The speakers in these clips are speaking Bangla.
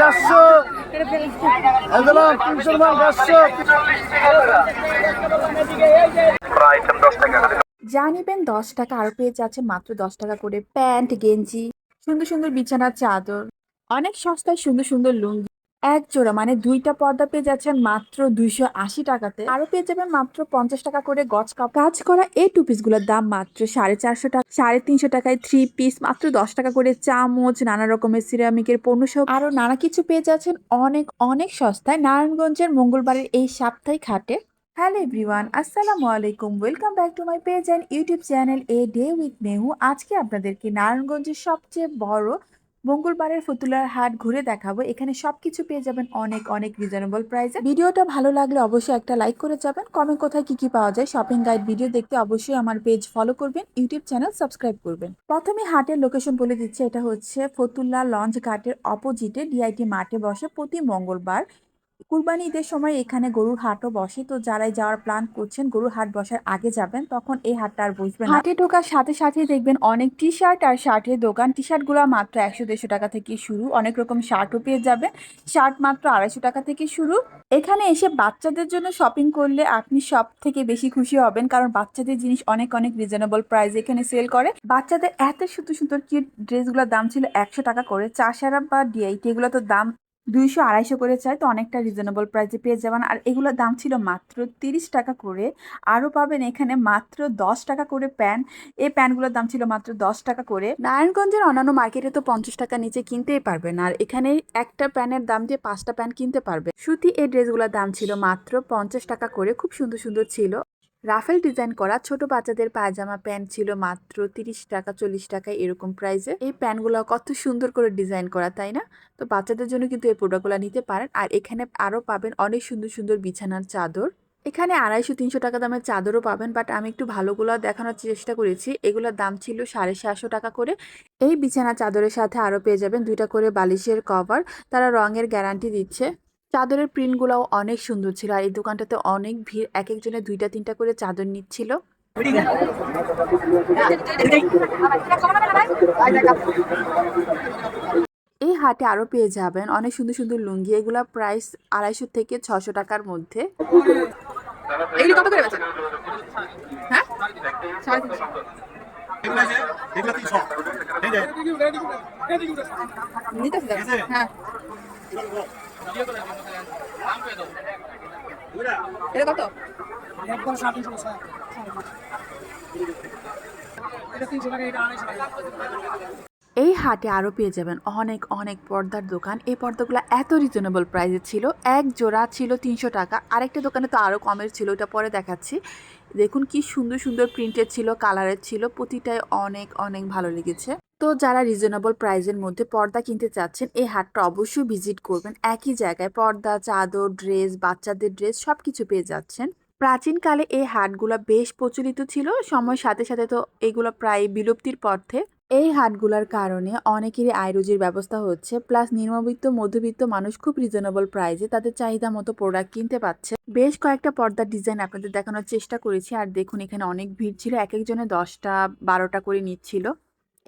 দেড়শো যা দশ টাকা, আর পেয়ে যাচ্ছে মাত্র দশ টাকা করে প্যান্ট, গেঞ্জি, সুন্দর সুন্দর বিছানার চাদর, অনেক সস্তায় সুন্দর সুন্দর লুঙ্গি। এক জোড়া মানে দুইটা পর্দা পেয়ে যাচ্ছেন মাত্র দুইশো আশি টাকাতে। আরও পেয়ে যাবেন মাত্র পঞ্চাশ টাকা করে গজ কাপ কাজ করা এই টু পিসগুলোর দাম মাত্র সাড়ে চারশো টাকা সাড়ে তিনশো টাকায় থ্রি পিস মাত্র দশ টাকা করে চামচ, নানা রকমের সিরামিকের পণ্য সহ আরও নানা কিছু পেয়ে যাচ্ছেন অনেক অনেক সস্তায় নারায়ণগঞ্জের মঙ্গলবারের এই সাপ্তাহিক হাটে। হ্যালো এভরিওয়ান, আসসালামু আলাইকুম। Welcome back to my page and YouTube channel a day with Mehu আজকে আপনাদেরকে নারায়ণগঞ্জের সবচেয়ে বড় মঙ্গলবারের ফতুলার হাট ঘুরে দেখাবো। এখানে সবকিছু পেয়ে যাবেন অনেক অনেক রিজনেবল প্রাইসে ভিডিওটা ভালো লাগলে অবশ্যই একটা লাইক করে যাবেন। কমে কোথায় কি কি পাওয়া যায় শপিং গাইড ভিডিও দেখতে অবশ্যই আমার পেজ ফলো করবেন ইউটিউব চ্যানেল সাবস্ক্রাইব করবেন। প্রথমে হাটের লোকেশন বলে দিচ্ছে, এটা হচ্ছে ফতুল্লা লঞ্চ ঘাটের অপোজিটে ডিআইটি মাঠে বসে প্রতি মঙ্গলবার। কুরবানি ঈদের সময় এখানে গরুর হাটও বসে। তো যারাই যাওয়ার প্ল্যান করছেন, গরুর হাট বসার আগে যাবেন, তখন এই হাটটা আর বসবেন হাটে ঢোকার সাথে সাথে দেখবেন অনেক টি শার্ট আর শার্টের দোকান। টি শার্টগুলো মাত্র একশো দেড়শো টাকা থেকে শুরু। অনেক রকম শার্টও পেয়ে যাবেন। শার্ট মাত্র আড়াইশো টাকা থেকে শুরু। এখানে এসে বাচ্চাদের জন্য শপিং করলে আপনি সব থেকে বেশি খুশি হবেন, কারণ বাচ্চাদের জিনিস অনেক অনেক রিজনেবল প্রাইস এখানে সেল করে। বাচ্চাদের এত সুন্দর সুন্দর কিউট ড্রেসগুলোর দাম ছিল একশো টাকা করে। চাষারা বা ডিআইটি এগুলো তো দাম দুইশো আড়াইশো করে চাই, তো অনেকটা রিজনেবল প্রাইসে পেয়ে যাবেন। আর এগুলোর দাম ছিল মাত্র তিরিশ টাকা করে। আরও পাবেন এখানে মাত্র দশ টাকা করে প্যান। এই প্যানগুলোর দাম ছিল মাত্র দশ টাকা করে। নারায়ণগঞ্জের অন্যান্য মার্কেটে তো পঞ্চাশ টাকা নিচে কিনতেই পারবেন। আর এখানে একটা প্যানের দাম দিয়ে পাঁচটা প্যান কিনতে পারবে। সুতি এই ড্রেসগুলোর দাম ছিল মাত্র পঞ্চাশ টাকা করে। খুব সুন্দর সুন্দর ছিল। রাফেল ডিজাইন করা ছোট বাচ্চাদের পায়জামা প্যান্ট ছিল মাত্র তিরিশ টাকা, চল্লিশ টাকা এরকম প্রাইসে এই প্যান্টগুলো কত সুন্দর করে ডিজাইন করা, তাই না? তো বাচ্চাদের জন্য কিন্তু এই প্রোডাক্টগুলো নিতে পারেন। আর এখানে আরও পাবেন অনেক সুন্দর সুন্দর বিছানার চাদর। এখানে আড়াইশো, তিনশো টাকা দামের চাদরও পাবেন বাট আমি একটু ভালোগুলো দেখানোর চেষ্টা করেছি। এগুলোর দাম ছিল সাড়ে সাতশো টাকা করে। এই বিছানা চাদরের সাথে আরও পেয়ে যাবেন দুইটা করে বালিশের কভার তারা রঙের গ্যারান্টি দিচ্ছে। চাদরের প্রিন্টগুলোও অনেক সুন্দর ছিল আর এই দোকানটাতে অনেক ভিড় এক একজনের দুইটা তিনটা করে চাদর নিচ্ছিল। এই হাটে আরও পেয়ে যাবেন। অনেক সুন্দর সুন্দর লুঙ্গি এগুলা প্রাইস আড়াইশো থেকে ছশো টাকার মধ্যে। এগুলি কত করে বেচেন? হ্যাঁ। হ্যাঁ। এই হাটে আরও পেয়ে যাবেন অনেক অনেক পর্দার দোকান। এই পর্দাগুলো এত রিজনেবল প্রাইসে ছিল। এক জোড়া ছিল তিনশো টাকা। আরেকটা দোকানে তো আরও কমের ছিল, ওটা পরে দেখাচ্ছি। দেখুন কি সুন্দর সুন্দর প্রিন্টের ছিল কালারের ছিল। প্রতিটাই অনেক অনেক ভালো লেগেছে। তো যারা রিজনেবল প্রাইসের মধ্যে পর্দা কিনতে চাচ্ছেন, এই হাটটা অবশ্যই ভিজিট করবেন। একই জায়গায় পর্দা, চাদর ড্রেস বাচ্চাদের ড্রেস সব কিছু পেয়ে যাচ্ছেন। প্রাচীনকালে এই হাটগুলো বেশ প্রচলিত ছিল। সময়ের সাথে সাথে তো এগুলো প্রায় বিলুপ্তির পথে। এই হাটগুলোর কারণে অনেকেরই আয় রুজির ব্যবস্থা হচ্ছে। প্লাস নিম্নবিত্ত, মধ্যবিত্ত মানুষ খুব রিজনেবল প্রাইসে তাদের চাহিদা মতো প্রোডাক্ট কিনতে পাচ্ছে। বেশ কয়েকটা পর্দার ডিজাইন আপনাদের দেখানোর চেষ্টা করেছি। আর দেখুন, এখানে অনেক ভিড় ছিল। এক একজনে দশটা, বারোটা করে নিচ্ছিল।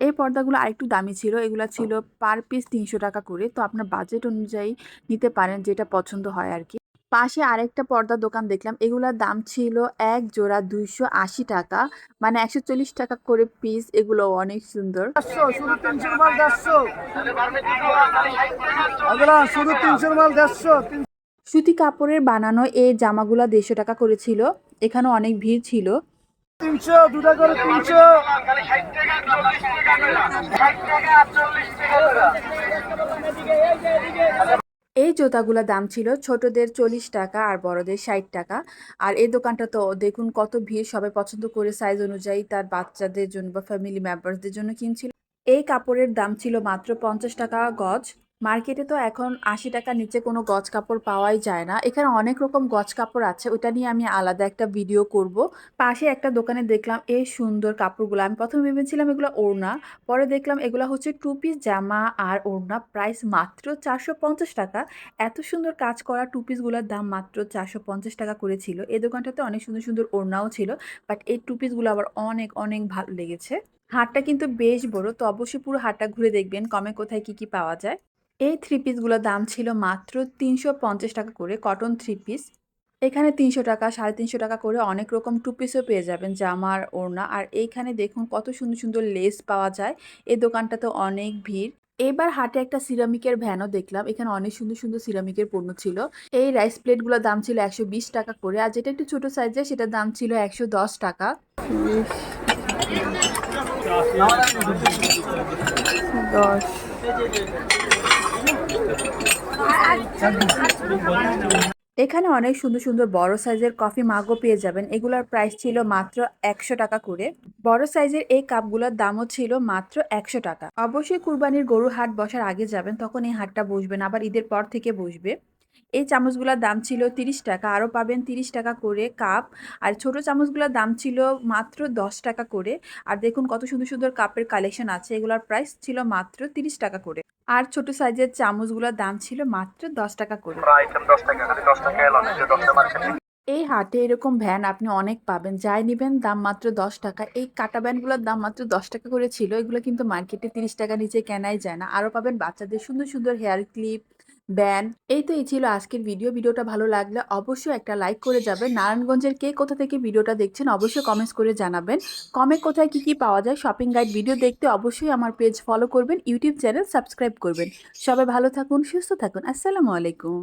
এই পর্দাগুলো আরেকটু দামি ছিল। এগুলো ছিল পার পিস তিনশো টাকা করে। তো আপনার বাজেট অনুযায়ী নিতে পারেন যেটা পছন্দ হয় আর কি পাশে আরেকটা পর্দার দোকান দেখলাম। এগুলোর দাম ছিল এক জোড়া দুইশো আশি টাকা। মানে একশো চল্লিশ টাকা করে পিস এগুলো অনেক সুন্দর। শুধু তিনশোর মাল দেড়শো সুতি কাপড়ের বানানো এই জামাগুলো দেড়শো টাকা করেছিল এখানে অনেক ভিড় ছিল। তিনশো, দুটা করে তিনশো। এই জুতাগুলোর দাম ছিল ছোটদের চল্লিশ টাকা আর বড়দের ষাট টাকা। আর এই দোকানটা তো দেখুন কত ভিড়, সবাই পছন্দ করে সাইজ অনুযায়ী তার বাচ্চাদের জন্য বা ফ্যামিলি মেম্বারসদের জন্য কিনছিল। এই কাপড়ের দাম ছিল মাত্র পঞ্চাশ টাকা গজ। মার্কেটে তো এখন আশি টাকার নিচে কোনো গজ কাপড় পাওয়াই যায় না। এখানে অনেক রকম গজ কাপড় আছে ওটা নিয়ে আমি আলাদা একটা ভিডিও করব। পাশে একটা দোকানে দেখলাম এই সুন্দর কাপড়গুলো। আমি প্রথমে ভেবেছিলাম এগুলো ওড়না, পরে দেখলাম এগুলো হচ্ছে টু পিস জামা আর ওড়না প্রাইস মাত্র চারশো পঞ্চাশ টাকা। এত সুন্দর কাজ করা টু পিসগুলোর দাম মাত্র চারশো পঞ্চাশ টাকা করেছিল। এই দোকানটাতে অনেক সুন্দর সুন্দর ওড়নাও ছিল বাট এই টু পিসগুলো আবার অনেক অনেক ভালো লেগেছে। হাটটা কিন্তু বেশ বড়, তো অবশ্যই পুরো হাটটা ঘুরে দেখবেন, কমে কোথায় কি কি পাওয়া যায়। এই থ্রি পিসগুলোর দাম ছিল মাত্র তিনশো পঞ্চাশ টাকা করে কটন থ্রি পিস এখানে তিনশো টাকা, সাড়ে তিনশো টাকা করে অনেক রকম টু পিসও পেয়ে যাবেন, জামার, ওড়না। আর এইখানে দেখুন কত সুন্দর সুন্দর লেস পাওয়া যায়, এই দোকানটাতে অনেক ভিড়। এবার হাটে একটা সিরামিকের ভ্যানও দেখলাম, এখানে অনেক সুন্দর সুন্দর সিরামিকের পণ্য ছিল। এই রাইস প্লেটগুলোর দাম ছিল একশো বিশ টাকা করে, আর যেটা একটু ছোটো সাইজের সেটার দাম ছিল একশো দশ টাকা। দশ। এখানে অনেক সুন্দর সুন্দর বড় সাইজের কফি মাগও পেয়ে যাবেন। এগুলোর প্রাইস ছিল মাত্র একশো টাকা করে। বড় সাইজের এই কাপগুলোর দামও ছিল মাত্র একশো টাকা। অবশ্যই কুরবানির গরু হাট বসার আগে যাবেন, তখন এই হাটটা বসবেন, আবার ঈদের পর থেকে বসবে। এই চামচগুলোর দাম ছিল তিরিশ টাকা আরও পাবেন তিরিশ টাকা করে কাপ। আর ছোট চামচগুলোর দাম ছিল মাত্র দশ টাকা করে। আর দেখুন কত সুন্দর সুন্দর কাপের কালেকশন আছে এগুলোর প্রাইস ছিল মাত্র তিরিশ টাকা করে। আর ছোট সাইজের চামচগুলোর দাম ছিল মাত্র দশ টাকা করে। এই হাটে এরকম ভ্যান আপনি অনেক পাবেন যাই নেবেন দাম মাত্র দশ টাকা। এই কাটা ভ্যানগুলোর দাম মাত্র দশ টাকা করে ছিল এগুলো কিন্তু মার্কেটে তিরিশ টাকা নিচে কেনাই যায় না। আরও পাবেন বাচ্চাদের সুন্দর সুন্দর হেয়ার ক্লিপ ব্যান এই তো এই ছিল আজকের ভিডিও ভিডিওটা ভালো লাগলে অবশ্যই একটা লাইক করে যাবেন। নারায়ণগঞ্জের কে কোথা থেকে ভিডিওটা দেখছেন অবশ্যই কমেন্টস করে জানাবেন। কমে কোথায় কি কি পাওয়া যায় শপিং গাইড ভিডিও দেখতে অবশ্যই আমার পেজ ফলো করবেন ইউটিউব চ্যানেল সাবস্ক্রাইব করবেন। সবাই ভালো থাকুন, সুস্থ থাকুন। আসসালামু আলাইকুম।